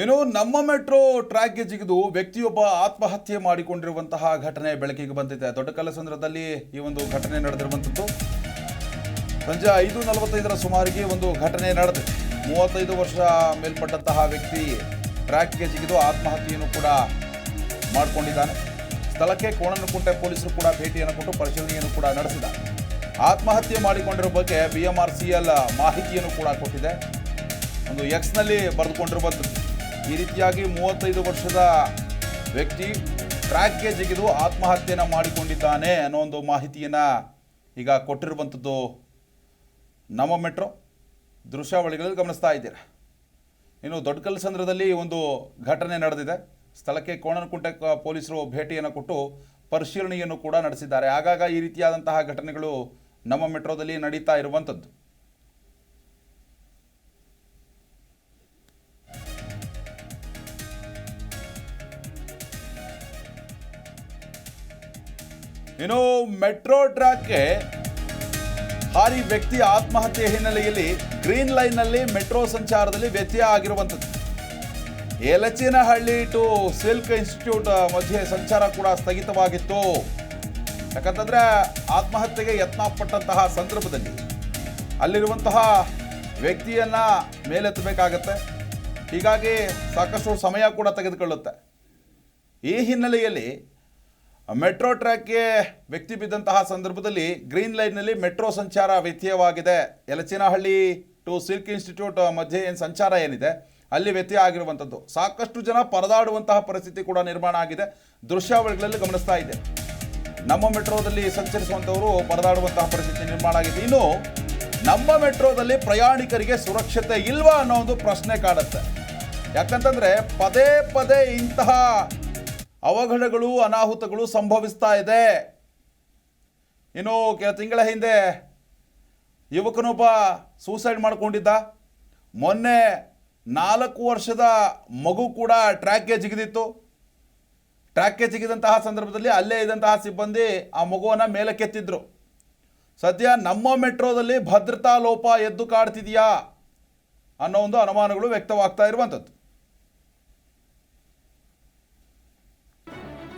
ಇನ್ನು ನಮ್ಮ ಮೆಟ್ರೋ ಟ್ರ್ಯಾಕ್ಗೆ ಜಿಗಿದು ವ್ಯಕ್ತಿಯೊಬ್ಬ ಆತ್ಮಹತ್ಯೆ ಮಾಡಿಕೊಂಡಿರುವಂತಹ ಘಟನೆ ಬೆಳಕಿಗೆ ಬಂದಿದೆ. ದೊಡ್ಡ ಕಲಸಂದ್ರದಲ್ಲಿ ಈ ಒಂದು ಘಟನೆ ನಡೆದಿರುವಂಥದ್ದು. ಸಂಜೆ ಐದು ನಲವತ್ತೈದರ ಸುಮಾರಿಗೆ ಒಂದು ಘಟನೆ ನಡೆದಿದೆ. ಮೂವತ್ತೈದು ವರ್ಷ ಮೇಲ್ಪಟ್ಟಂತಹ ವ್ಯಕ್ತಿ ಟ್ರ್ಯಾಕ್ಗೆ ಜಿಗಿದು ಆತ್ಮಹತ್ಯೆಯನ್ನು ಕೂಡ ಮಾಡಿಕೊಂಡಿದ್ದಾನೆ. ಸ್ಥಳಕ್ಕೆ ಕೋಣನಕುಂಟೆ ಪೊಲೀಸರು ಕೂಡ ಭೇಟಿಯನ್ನು ಕೊಟ್ಟು ಪರಿಶೀಲನೆಯನ್ನು ಕೂಡ ನಡೆಸಿದ ಆತ್ಮಹತ್ಯೆ ಮಾಡಿಕೊಂಡಿರೋ ಬಗ್ಗೆ B M R C L ಮಾಹಿತಿಯನ್ನು ಕೂಡ ಕೊಟ್ಟಿದೆ. ಒಂದು ಎಕ್ಸ್ನಲ್ಲಿ ಬರೆದುಕೊಂಡಿರುವಂಥದ್ದು. ಈ ರೀತಿಯಾಗಿ ಮೂವತ್ತೈದು ವರ್ಷದ ವ್ಯಕ್ತಿ ಟ್ರ್ಯಾಕ್ಗೆ ಜಿಗಿದು ಆತ್ಮಹತ್ಯೆಯನ್ನು ಮಾಡಿಕೊಂಡಿದ್ದಾನೆ ಅನ್ನೋ ಒಂದು ಮಾಹಿತಿಯನ್ನು ಈಗ ಕೊಟ್ಟಿರುವಂಥದ್ದು ನಮ್ಮ ಮೆಟ್ರೋ ದೃಶ್ಯಾವಳಿಗಳಲ್ಲಿ ಗಮನಿಸ್ತಾ ಇದ್ದೀರ? ಇನ್ನು ದೊಡ್ಡಕಲ್ಸಂದ್ರದಲ್ಲಿ ಒಂದು ಘಟನೆ ನಡೆದಿದೆ. ಸ್ಥಳಕ್ಕೆ ಕೋಣನಕುಂಟೆ ಪೊಲೀಸರು ಭೇಟಿಯನ್ನು ಕೊಟ್ಟು ಪರಿಶೀಲನೆಯನ್ನು ಕೂಡ ನಡೆಸಿದ್ದಾರೆ. ಆಗಾಗ ಈ ರೀತಿಯಾದಂತಹ ಘಟನೆಗಳು ನಮ್ಮ ಮೆಟ್ರೋದಲ್ಲಿ ನಡೀತಾ ಇರುವಂಥದ್ದು. ಇನ್ನು ಮೆಟ್ರೋ ಟ್ರ್ಯಾಕ್ಗೆ ಹಾರಿ ವ್ಯಕ್ತಿ ಆತ್ಮಹತ್ಯೆ ಹಿನ್ನೆಲೆಯಲ್ಲಿ ಗ್ರೀನ್ ಲೈನ್ನಲ್ಲಿ ಮೆಟ್ರೋ ಸಂಚಾರದಲ್ಲಿ ವ್ಯತ್ಯಯ ಆಗಿರುವಂಥದ್ದು. ಯಲಚಿನಹಳ್ಳಿ ಟು ಸಿಲ್ಕ್ ಇನ್ಸ್ಟಿಟ್ಯೂಟ್ ಮಧ್ಯೆ ಸಂಚಾರ ಕೂಡ ಸ್ಥಗಿತವಾಗಿತ್ತು. ಯಾಕಂತಂದರೆ ಆತ್ಮಹತ್ಯೆಗೆ ಯತ್ನ ಪಟ್ಟಂತಹ ಸಂದರ್ಭದಲ್ಲಿ ಅಲ್ಲಿರುವಂತಹ ವ್ಯಕ್ತಿಯನ್ನ ಮೇಲೆತ್ತಬೇಕಾಗತ್ತೆ. ಹೀಗಾಗಿ ಸಾಕಷ್ಟು ಸಮಯ ಕೂಡ ತೆಗೆದುಕೊಳ್ಳುತ್ತೆ. ಈ ಹಿನ್ನೆಲೆಯಲ್ಲಿ ಮೆಟ್ರೋ ಟ್ರ್ಯಾಕ್ಗೆ ವ್ಯಕ್ತಿ ಬಿದ್ದಂತಹ ಸಂದರ್ಭದಲ್ಲಿ ಗ್ರೀನ್ ಲೈನ್ನಲ್ಲಿ ಮೆಟ್ರೋ ಸಂಚಾರ ವ್ಯತ್ಯಯವಾಗಿದೆ. ಯಲಚಿನಹಳ್ಳಿ ಟು ಸಿಲ್ಕ್ ಇನ್ಸ್ಟಿಟ್ಯೂಟ್ ಮಧ್ಯೆ ಏನು ಸಂಚಾರ ಏನಿದೆ, ಅಲ್ಲಿ ವ್ಯತ್ಯಯ ಆಗಿರುವಂಥದ್ದು. ಸಾಕಷ್ಟು ಜನ ಪರದಾಡುವಂತಹ ಪರಿಸ್ಥಿತಿ ಕೂಡ ನಿರ್ಮಾಣ ಆಗಿದೆ. ದೃಶ್ಯಾವಳಿಗಳಲ್ಲಿ ಗಮನಿಸ್ತಾ ಇದೆ ನಮ್ಮ ಮೆಟ್ರೋದಲ್ಲಿ ಸಂಚರಿಸುವಂಥವರು ಪರದಾಡುವಂತಹ ಪರಿಸ್ಥಿತಿ ನಿರ್ಮಾಣ ಆಗಿದೆ. ಇನ್ನು ನಮ್ಮ ಮೆಟ್ರೋದಲ್ಲಿ ಪ್ರಯಾಣಿಕರಿಗೆ ಸುರಕ್ಷತೆ ಇಲ್ವಾ ಅನ್ನೋ ಒಂದು ಪ್ರಶ್ನೆ ಕಾಡುತ್ತೆ. ಯಾಕಂತಂದರೆ ಪದೇ ಪದೇ ಇಂತಹ ಅವಘಡಗಳು ಅನಾಹುತಗಳು ಸಂಭವಿಸ್ತಾ ಇದೆ. ಇನ್ನು ಕೆಲ ತಿಂಗಳ ಹಿಂದೆ ಯುವಕನೊಬ್ಬ ಸೂಸೈಡ್ ಮಾಡಿಕೊಂಡಿದ್ದ. ಮೊನ್ನೆ ನಾಲ್ಕು ವರ್ಷದ ಮಗು ಕೂಡ ಟ್ರ್ಯಾಕ್ಗೆ ಜಿಗಿದಿತ್ತು. ಟ್ರ್ಯಾಕ್ಗೆ ಜಿಗಿದಂತಹ ಸಂದರ್ಭದಲ್ಲಿ ಅಲ್ಲೇ ಇದ್ದಂತಹ ಸಿಬ್ಬಂದಿ ಆ ಮಗುವನ್ನು ಮೇಲಕ್ಕೆತ್ತಿದ್ರು. ಸದ್ಯ ನಮ್ಮ ಮೆಟ್ರೋದಲ್ಲಿ ಭದ್ರತಾ ಲೋಪ ಎದ್ದು ಕಾಡ್ತಿದೆಯಾ ಅನ್ನೋ ಒಂದು ಅನುಮಾನಗಳು ವ್ಯಕ್ತವಾಗ್ತಾ ಇರುವಂಥದ್ದು.